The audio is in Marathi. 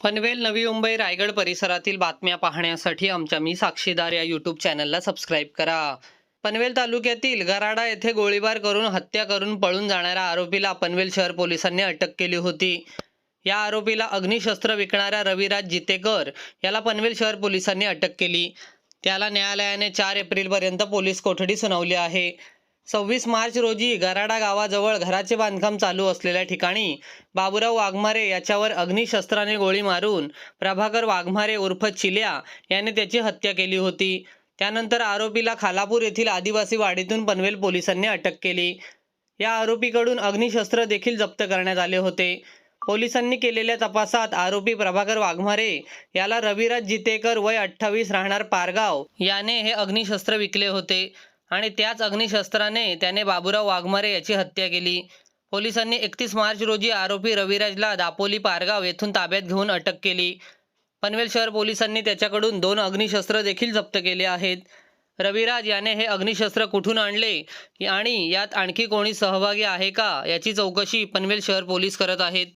पनवेल नवी मुंबई रायगड परिसरातील बातम्या पाहण्यासाठी आमच्या मी साक्षीदार या यूट्यूब चॅनलला सबस्क्राईब करा. पनवेल तालुक्यातील गराडा येथे गोळीबार करून हत्या करून पळून जाणाऱ्या आरोपीला पनवेल शहर पोलिसांनी अटक केली होती. या आरोपीला अग्निशस्त्र विकणाऱ्या रविराज जितेकर याला पनवेल शहर पोलिसांनी अटक केली. त्याला न्यायालयाने चार एप्रिलपर्यंत पोलीस कोठडी सुनावली आहे. सव्वीस मार्च रोजी गराडा गावाजवळ घराचे बांधकाम चालू असलेल्या ठिकाणी बाबुराव वाघमारे याच्यावर अग्निशस्त्राने गोळी मारून प्रभाकर वाघमारे उर्फ चिल्या याने त्याची हत्या केली होती. त्यानंतर आरोपीला खालापूर येथील आदिवासी वाडीतून पनवेल पोलिसांनी अटक केली. या आरोपीकडून अग्निशस्त्र देखील जप्त करण्यात आले होते. पोलिसांनी केलेल्या तपासात आरोपी प्रभाकर वाघमारे याला रविराज जितेकर वय अठ्ठावीस राहणार पारगाव याने हे अग्निशस्त्र विकले होते. आणि त्याच अग्निशस्त्राने त्याने बाबुराव वाघमारे याची हत्या केली. पोलिसांनी एकतीस मार्च रोजी आरोपी रविराजला दापोली पारगाव येथून ताब्यात घेऊन अटक केली. पनवेल शहर पोलिसांनी त्याच्याकडून दोन अग्निशस्त्र देखील जप्त केले आहेत. रविराज याने हे अग्निशस्त्र कुठून आणले? आणि यात आणखी कोणी सहभागी आहे का? याची चौकशी पनवेल शहर पोलीस करत आहेत.